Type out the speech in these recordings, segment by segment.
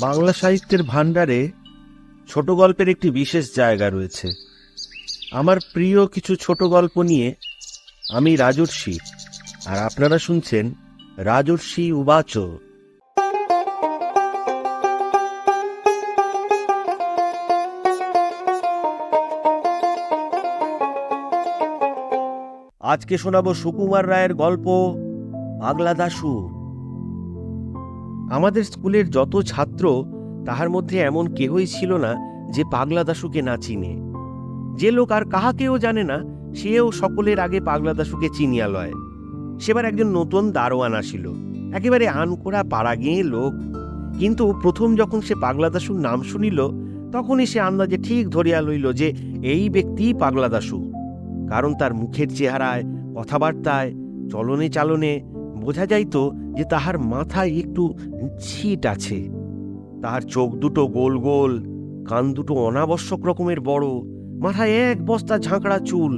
বাংলা সাহিত্যের ভাণ্ডারে ছোট গল্পের একটি বিশেষ জায়গা রয়েছে। আমার প্রিয় কিছু ছোট গল্প নিয়ে আমি রাজর্ষি, আর আপনারা শুনছেন রাজর্ষি উবাচ। আজকে শোনাবো সুকুমার রায়ের গল্প পাগলা দাশু আমাদের স্কুলের যত ছাত্র, তাহার মধ্যে এমন কেহই ছিল না যে পাগলা দাশুকে না চিনে। যে লোক আর কাহাকেও জানে না, সেও সকলের আগে পাগলা দাশুকে চিনিয়া লয়। সেবার একজন নতুন দারোয়ান আসিল। একেবারে আনকোড়া পাড়া গিয়ে লোক। কিন্তু প্রথম যখন সে পাগলা দাশুর নাম শুনিল, তখনই সে আন্দাজে ঠিক ধরিয়া লইল যে এই ব্যক্তি পাগলা দাশু। কারণ তার মুখের চেহারায়, কথাবার্তায় চলনে চালনে বোঝা যাইত যে তাহার মাথায় একটু ছিট আছে। তাহার চোখ দুটো গোল গোল, কান দুটো অনাবশ্যক রকমের বড়, মাথায় এক বস্তা ঝাঁকড়া চুল।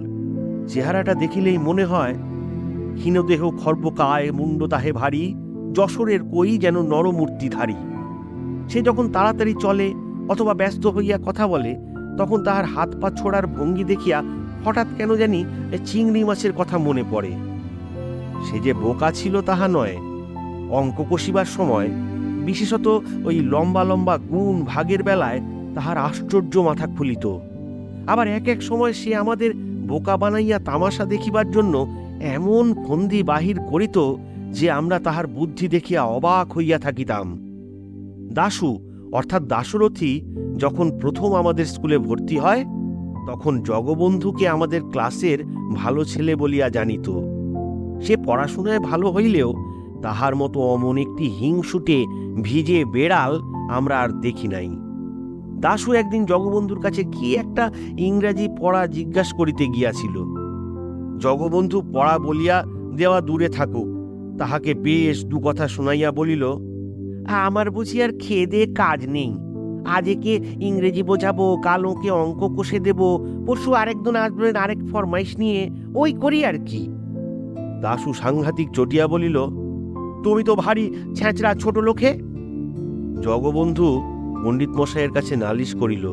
চেহারাটা দেখিলেই মনে হয়, হীনদেহ খর্বকায় মুন্ড তাহে ভারী, যশোরের কই যেন নরমূর্তিধারী। সে যখন তাড়াতাড়ি চলে অথবা ব্যস্ত হইয়া কথা বলে, তখন তাহার হাত পা ছোড়ার ভঙ্গি দেখিয়া হঠাৎ কেন জানি চিংড়ি মাছের কথা মনে পড়ে। সে যে বোকা ছিল তাহা নয়। অঙ্ক কষিবার সময় বিশেষত ওই লম্বা লম্বা গুণ ভাগের বেলায় তাহার আশ্চর্য মাথা খুলিত। আবার এক এক সময় সে আমাদের বোকা বানাইয়া তামাশা দেখিবার জন্য এমন ফন্দি বাহির করিত যে আমরা তাহার বুদ্ধি দেখিয়া অবাক হইয়া থাকিতাম। দাশু, অর্থাৎ দাশরথী, যখন প্রথম আমাদের স্কুলে ভর্তি হয়, তখন জগবন্ধুকে আমাদের ক্লাসের ভালো ছেলে বলিয়া জানিত। সে পড়াশুনায় ভালো হইলেও তাহার মতো অমন একটি হিংসুটে ভিজে বেড়াল আমরা আর দেখি নাই। দাশু একদিন জগবন্ধুর কাছে কি একটা ইংরাজি পড়া জিজ্ঞাসা করিতে গিয়াছিল। জগবন্ধু পড়া বলিয়া দেওয়া দূরে থাকুক, তাহাকে বেশ দু কথা শুনাইয়া বলিল, আমার বুঝি আর খেয়ে কাজ নেই। আজ একে ইংরেজি বোঝাবো কাল ওকে অঙ্ক কষে দেব, পরশু আরেকদিন আসবেন আরেক ফরমাইশ নিয়ে, ওই করি আর কি। দাশু সাংঘাতিক চটিয়া বলিল, তুমি তো ভারী ছ্যাঁচড়া ছোট লোকে? জগবন্ধু পণ্ডিত মশাইয়ের কাছে নালিশ করিল,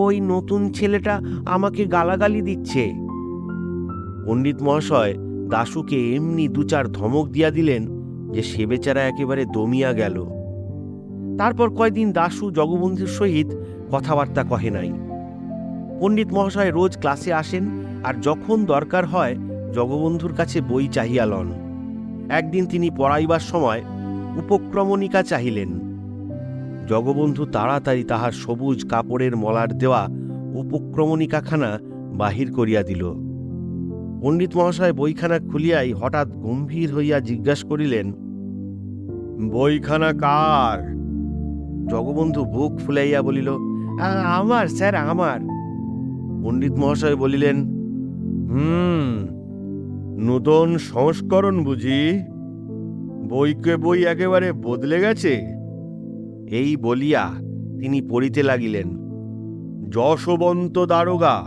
ওই নতুন ছেলেটা আমাকে গালাগালি দিচ্ছে। পণ্ডিত মহাশয় দাশুকে এমনি দু চার ধমক দিয়া দিলেন যে সে বেচারা একেবারে দমিয়া গেল। তারপর কয়দিন দাশু জগবন্ধুর সহিত কথাবার্তা কহে নাই। পণ্ডিত মহাশয় রোজ ক্লাসে আসেন আর যখন দরকার হয় জগবন্ধুর কাছে বই চাহিয়া লন। একদিন তিনি পড়াইবার সময় উপক্রমণিকা চাহিলেন। জগবন্ধু তাড়াতাড়ি তাহার সবুজ কাপড়ের মলার দেওয়া উপক্রমণিকাখানা বাহির করিয়া দিল। পণ্ডিত মহাশয় বইখানা খুলিয়াই হঠাৎ গম্ভীর হইয়া জিজ্ঞাসা করিলেন, বইখানা কার? জগবন্ধু বুক ফুলাইয়া বলিল, "আ- আমার, স্যার, আমার। পণ্ডিত মহাশয় বলিলেন, হুম নূতন সংস্করণ বুঝি? বইকে বই একেবারে বদলে গেছে? এই বলিয়া তিনি পড়িতে লাগিলেন। যশবন্ত দারোগা,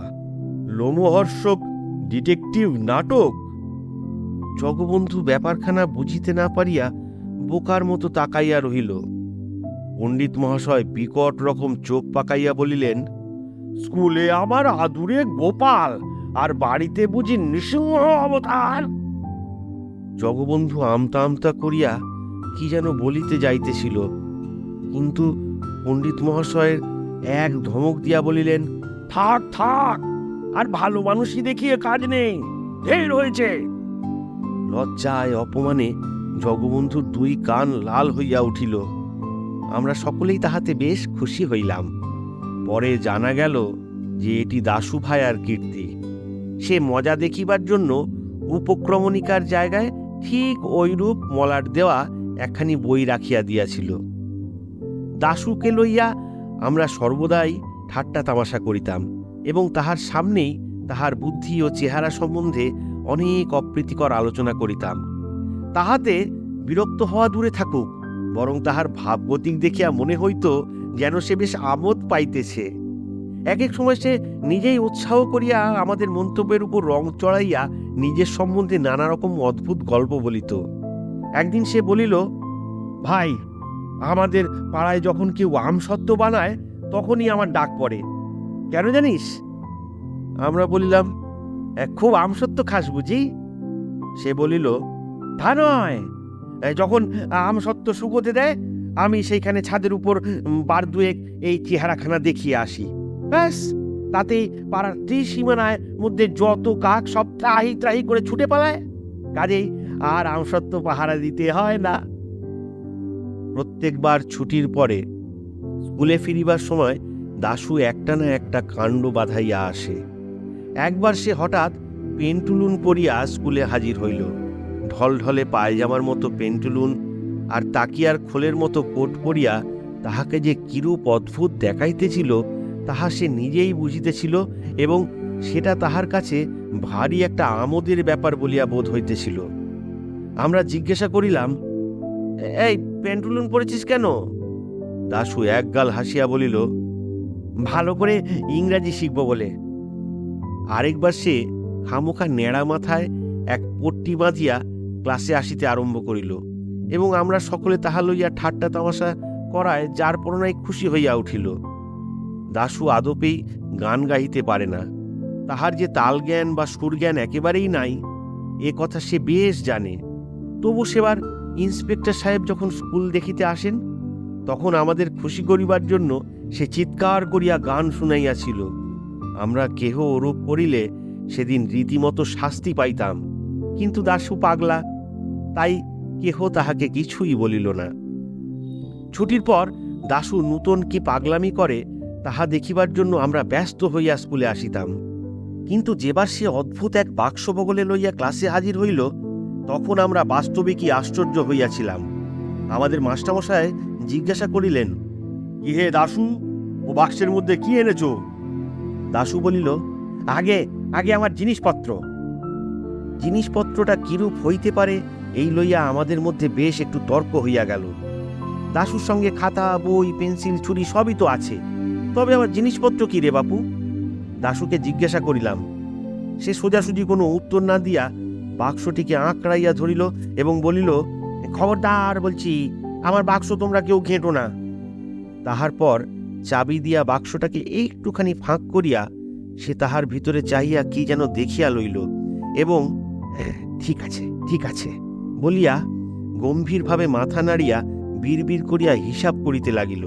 লোমহর্ষক ডিটেকটিভ নাটক? জগবন্ধু ব্যাপারখানা বুঝিতে না পারিয়া বোকার মতো তাকাইয়া রহিল। পণ্ডিত মহাশয় বিকট রকম চোখ পাকাইয়া বলিলেন, স্কুলে আমার আদুরে গোপাল আর বাড়িতে বুঝি নৃসিংহ অবতার। জগবন্ধু আমতা আমতা করিয়া কি যেন বলিতে যাইতেছিল। কিন্তু পণ্ডিত মহাশয়ের এক ধমক দিয়া বলিলেন, থাক থাক, আর ভালো মানুষই দেখিয়ে কাজ নেই, ঢের হয়েছে। লজ্জায় অপমানে জগবন্ধুর দুই কান লাল হইয়া উঠিল। আমরা সকলেই তাহাতে বেশ খুশি হইলাম। পরে জানা গেল যে এটি দাশু ভায়ার কীর্তি। সে মজা দেখিবার জন্য উপক্রমণিকার জায়গায় ঠিক ঐরূপ মলাট দেওয়া একখানি বই রাখিয়া দিয়াছিল। দাশুকে লইয়া আমরা সর্বদাই ঠাট্টা তামাশা করিতাম এবং তাহার সামনেই তাহার বুদ্ধি ও চেহারা সম্বন্ধে অনেক অপ্রীতিকর আলোচনা করিতাম। তাহাতে বিরক্ত হওয়া দূরে থাকুক, বরং তাহার ভাবগতিক দেখিয়া মনে হইত যেন সে বেশ আমোদ পাইতেছে। এক এক সময় সে নিজেই উৎসাহ করিয়া আমাদের মন্তব্যের উপর রং চড়াইয়া নিজের সম্বন্ধে নানা রকম অদ্ভুত গল্প বলিত। একদিন সে বলিল ভাই আমাদের পাড়ায় যখন কেউ আমসত্ত্ব বানায় তখনই আমার ডাক পড়ে। কেন জানিস? আমরা বলিলাম "এ, খুব আমসত্ত্ব খাস বুঝি? সে বলিল তা নয়। যখন আমসত্ত্ব শুকোতে দেয় আমি সেইখানে ছাদের উপর বার দুয়েক এই চেহারাখানা দেখিয়ে আসি। ব্যাস, তাতেই পাড়ার ত্রিসীমানায় মধ্যে যত কাক সব ত্রাহি ত্রাহি করে ছুটে পালায়। কাজেই আর আমসত্ত্ব পাহারা দিতে হয় না। প্রত্যেকবার ছুটির পরে স্কুলে ফিরিবার সময় দাশু একটা না একটা কাণ্ড বাঁধাইয়া আসে। একবার সে হঠাৎ পেন্টুলুন পরিয়া স্কুলে হাজির হইল। ঢলঢলে পায়জামার মতো পেন্টুলুন আর তাকিয়ার খোলের মতো কোট পরিয়া তাহাকে যে কিরূপ অদ্ভুত দেখাইতেছিল তাহা সে নিজেই বুঝিতেছিল এবং সেটা তাহার কাছে ভারী একটা আমোদের ব্যাপার বলিয়া বোধ হইতেছিল। আমরা জিজ্ঞাসা করিলাম, এই পেন্টুলুন পড়েছিস কেন? দাশু একগাল হাসিয়া বলিল, ভালো করে ইংরাজি শিখব বলে। আরেকবার সে খামোখা নেড়া মাথায় এক পট্টি বাঁধিয়া ক্লাসে আসিতে আরম্ভ করিল এবং আমরা সকলে তাহা লইয়া ঠাট্টা তামাশা করায় যার পরনায় খুশি হইয়া উঠিল। দাশু আদপেই গান গাইতে পারে না। তাহার যে তাল জ্ঞান বা সুর জ্ঞান একেবারেই নাই, এ কথা সে বেশ জানে। তবু সেবার ইন্সপেক্টর সাহেব যখন স্কুল দেখিতে আসেন, তখন আমাদের খুশি করিবার জন্য সে চিৎকার করিয়া গান শুনাইয়াছিল। আমরা কেহ ওরূপ করিলে সেদিন রীতিমতো শাস্তি পাইতাম, কিন্তু দাশু পাগলা, তাই কেহ তাহাকে কিছুই বলিল না। ছুটির পর দাশু নূতন কি পাগলামি করে তাহা দেখিবার জন্য আমরা ব্যস্ত হইয়া স্কুলে আসিতাম। কিন্তু যেবার সে অদ্ভুত এক বাক্স বগলে লইয়া ক্লাসে হাজির হইল, তখন আমরা বাস্তবিকই আশ্চর্য হইয়াছিলাম। আমাদের মাস্টারমশায় জিজ্ঞাসা করিলেন, কি হে দাশু, ও বাক্সের মধ্যে কি এনেছ? দাশু বলিল, আগে আগে আমার জিনিসপত্র। জিনিসপত্রটা কিরূপ হইতে পারে, এই লইয়া আমাদের মধ্যে বেশ একটু তর্ক হইয়া গেল। দাশুর সঙ্গে খাতা, বই, পেন্সিল, ছুরি সবই তো আছে। তবে আমার জিনিসপত্র কি রে বাপু? দাশুকে জিজ্ঞাসা করিলাম। সে সোজাসুজি কোনো উত্তর না দিয়া বাক্সটিকে আঁকড়াইয়া ধরিল এবং বলিল, খবরদার, বলছি, আমার বাক্স তোমরা কেউ ঘেঁটো না। তাহার পর চাবি দিয়া বাক্সটাকে একটুখানি ফাঁক করিয়া সে তাহার ভিতরে চাহিয়া কি যেন দেখিয়া লইল এবং, ঠিক আছে ঠিক আছে, বলিয়া গম্ভীরভাবে মাথা নাড়িয়া বিড়বিড় করিয়া হিসাব করিতে লাগিল।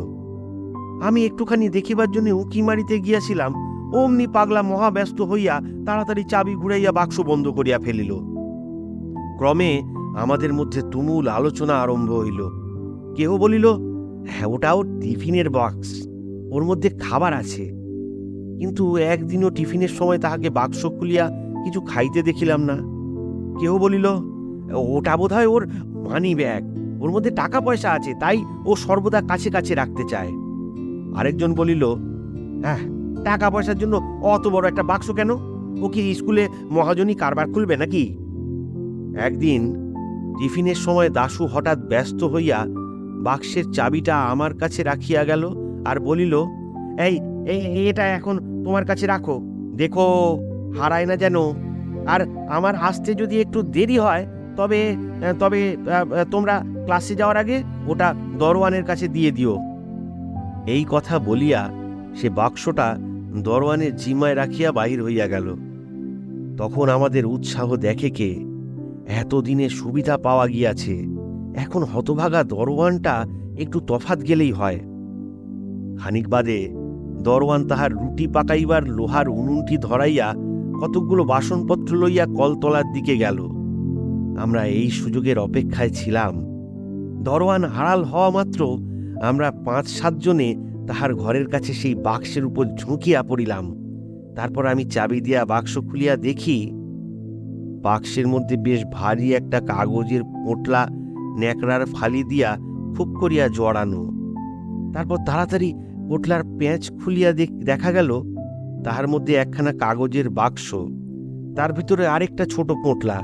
আমি একটুখানি দেখিবার জন্য উঁকি মারিতে গিয়াছিলাম, অমনি পাগলা মহাব্যস্ত হইয়া তাড়াতাড়ি চাবি ঘুরাইয়া বাক্স বন্ধ করিয়া ফেলিল। ক্রমে আমাদের মধ্যে তুমুল আলোচনা আরম্ভ হইল। কেহ বলিল হ্যাঁ ওটা ওর টিফিনের বক্স ওর মধ্যে খাবার আছে। কিন্তু একদিনও টিফিনের সময় তাহাকে বাক্স খুলিয়া কিছু খাইতে দেখিলাম না। কেহ বলিল, ওটা বোধ হয় ওর মানি ব্যাগ ওর মধ্যে টাকা পয়সা আছে, তাই ও সর্বদা কাছে কাছে রাখতে চায়। আরেকজন বলিল হ্যাঁ টাকা পয়সার জন্য অত বড় একটা বাক্স কেন? ও কি স্কুলে মহাজনী কারবার খুলবে নাকি? একদিন টিফিনের সময় দাশু হঠাৎ ব্যস্ত হইয়া বাক্সের চাবিটা আমার কাছে রাখিয়া গেল আর বলিল, এই এটা এখন তোমার কাছে রাখো। দেখো, হারায় না যেন। আর আমার আসতে যদি একটু দেরি হয়, তবে তবে তোমরা ক্লাসে যাওয়ার আগে ওটা দরওয়ানের কাছে দিয়ে দিও। এই কথা বলিয়া সে বাক্সটা দরওয়ানের জিমায় রাখিয়া বাহির হইয়া গেল। তখন আমাদের উৎসাহ দেখে কে? এতদিনে সুবিধা পাওয়া গিয়াছে। এখন হতভাগা দরওয়ানটা একটু তফাত গেলেই হয়। খানিক বাদে দরওয়ান তাহার রুটি পাকাইবার লোহার উনুনটি ধরাইয়া কতকগুলো বাসনপত্র লইয়া কলতলার দিকে গেল। আমরা এই সুযোগের অপেক্ষায় ছিলাম। দরওয়ান হারাল হওয়া মাত্র আমরা পাঁচ সাতজনে তাহার ঘরের কাছে সেই বাক্সের উপর ঝুঁকিয়া পড়িলাম। তারপর আমি চাবি দিয়া বাক্স খুলিয়া দেখি, বাক্সের মধ্যে বেশ ভারী একটা কাগজের পোটলা ন্যাকড়ার ফালি দিয়া খুব করিয়া জড়ানো তারপর তাড়াতাড়ি পোটলার প্যাঁচ খুলিয়া দেখ- গেল, তাহার মধ্যে একখানা কাগজের বাক্স। তার ভিতরে আরেকটা ছোট পোটলা,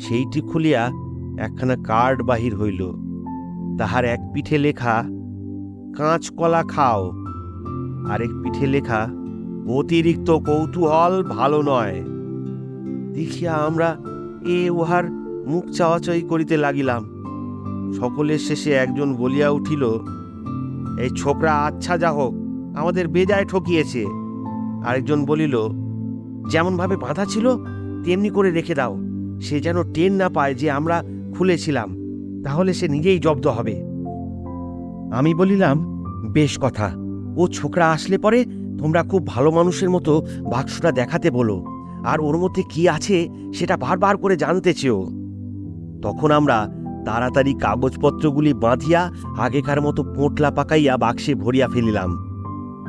সেইটি খুলিয়া একখানা কার্ড বাহির হইল। তাহার এক পিঠে লেখা কাঁচকলা খাও। আরেক পিঠে লেখা, অতিরিক্ত কৌতূহল ভালো নয়। দেখিয়া আমরা এ উহার মুখ চাওয়াচাই করিতে লাগিলাম। সকলের শেষে একজন বলিয়া উঠিল, এই ছোকরা আচ্ছা যা হোক, আমাদের বেজায় ঠকিয়েছে। আরেকজন বলিল, যেমনভাবে বাঁধা ছিল, তেমনি করে রেখে দাও। সে যেন টেন না পায় যে আমরা খুলেছিলাম। তাহলে সে নিজেই জব্দ হবে। আমি বলিলাম, বেশ কথা। ও ছোকরা আসলে পরে তোমরা খুব ভালো মানুষের মতো বাক্সটা দেখাতে বলো। আর ওর মধ্যে কি আছে সেটা বারবার করে জানতে চেও। তখন আমরা তাড়াতাড়ি কাগজপত্রগুলি বাঁধিয়া আগেকার মতো পোঁটলা পাকাইয়া বাক্সে ভরিয়া ফেলিলাম।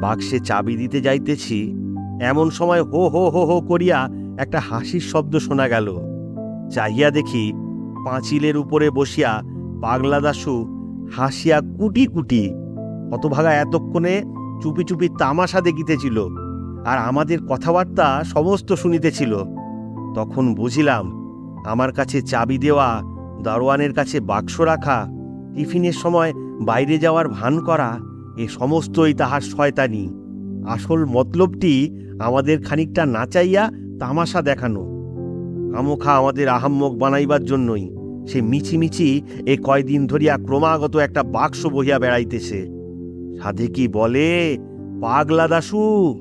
বাক্সে চাবি দিতে যাইতেছি, এমন সময় হো হো হো হো করিয়া একটা হাসির শব্দ শোনা গেল। চাহিয়া দেখি পাঁচিলের উপরে বসিয়া পাগলা দাশু হাসিয়া কুটি কুটি হতভাগা এতক্ষণে চুপি চুপি তামাশা দেখিতেছিল আর আমাদের কথাবার্তা সমস্ত শুনিতেছিল। তখন বুঝিলাম, আমার কাছে চাবি দেওয়া, দারোয়ানের কাছে বাক্স রাখা, টিফিনের সময় বাইরে যাওয়ার ভান করা, এ সমস্তই তাহার শয়তানি। আসল মতলবটি আমাদের খানিকটা নাচাইয়া তামাশা দেখানো। আমোখা আমাদের আহাম্মক বানাইবার জন্যই। সে মিছিমিছি এ কয়দিন ধরিয়া ক্রমাগত একটা বাক্স বহিয়া বেড়াইতেছে। সাধে কি বলে, পাগলা দাসু?